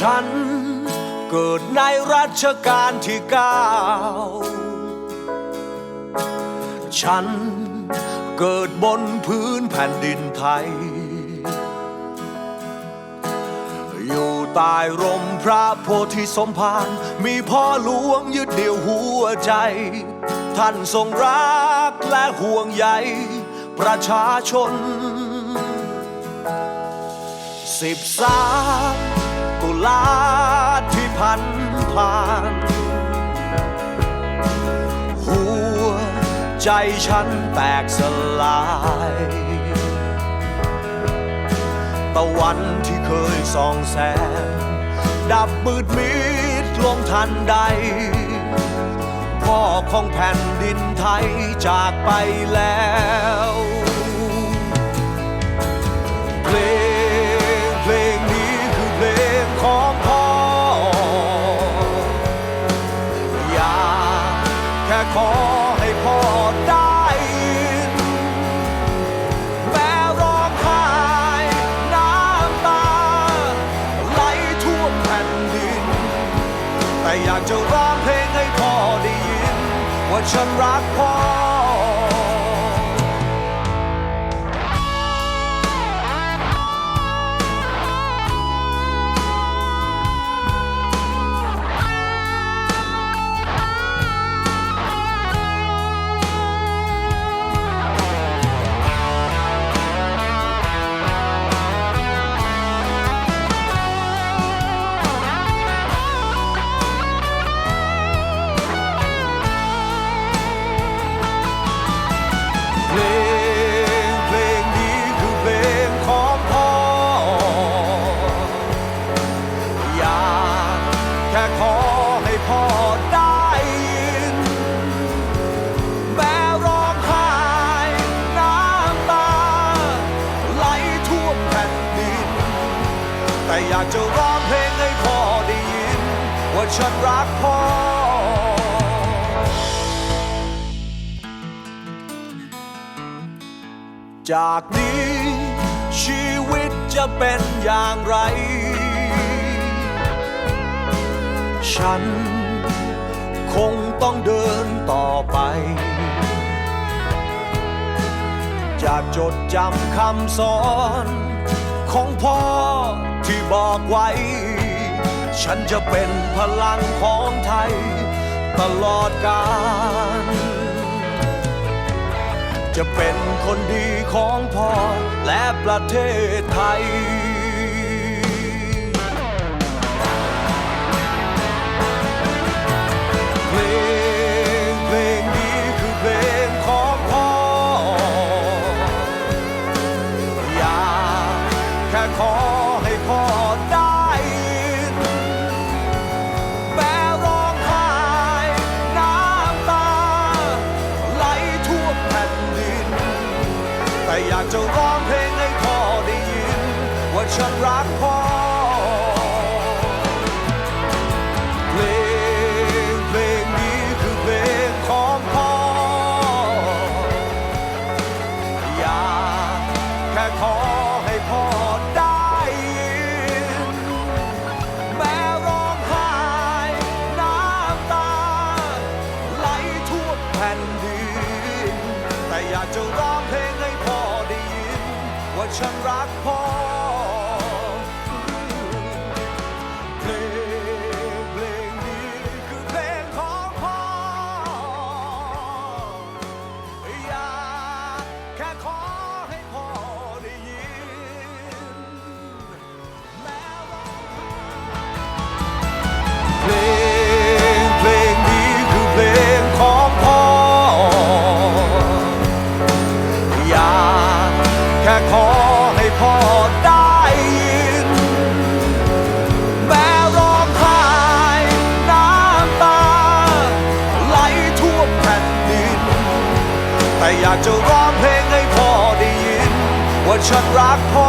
ฉันเกิดในรัชกาลที่เก้าฉันเกิดบนพื้นแผ่นดินไทย อยู่ใต้ร่มพระโพธิสมภารมีพ่อหลวงยึดเดี่ยวหัวใจ ท่านทรงรักและห่วงใยประชาชนสิบสาม ลาที่พันผ่าน หัวใจฉันแตกสลายตะวันที่เคยส่องแสง ดับมืดมิดลงทันใด พ่อของแผ่นดินไทยจากไปแล้ว แค่ขอให้พ่อได้ยินแม้ร้องไห้น้ำตาไหลท่วมแผ่นดิน แต่อยากจะร้องเพลงให้พ่อได้ยิน ว่าฉันรักพ่อ พ่อได้ยิน แม้ร้องไห้น้ำตา ไหลท่วมแผ่นดิน แต่อยากจะร้องเพลงให้พ่อได้ยิน ว่าฉันรักพ่อจากนี้ชีวิตจะเป็นอย่างไร ฉัน คงต้องเดินต่อไปจะจดจำคำสอน ของพ่อที่บอกไว้ ฉันจะเป็นพลังของไทย ตลอดกาลจะเป็นคนดีของพ่อและประเทศไทย ขอให้พ่อได้ยินแม้ร้องไห้น้ำตา ไหลท่วมแผ่นดิน แต่อยากจะร้องเพลงให้พ่อได้ยิน ว่าฉันรักพ่อ ผ่นดิน แต่อยากจะร้องเพลงให้พ่อได้ยิน ว่าฉันรักพ่อ อยากจะร้องเพลงให้พ่อได้ยิน ว่าฉันรักพ่อ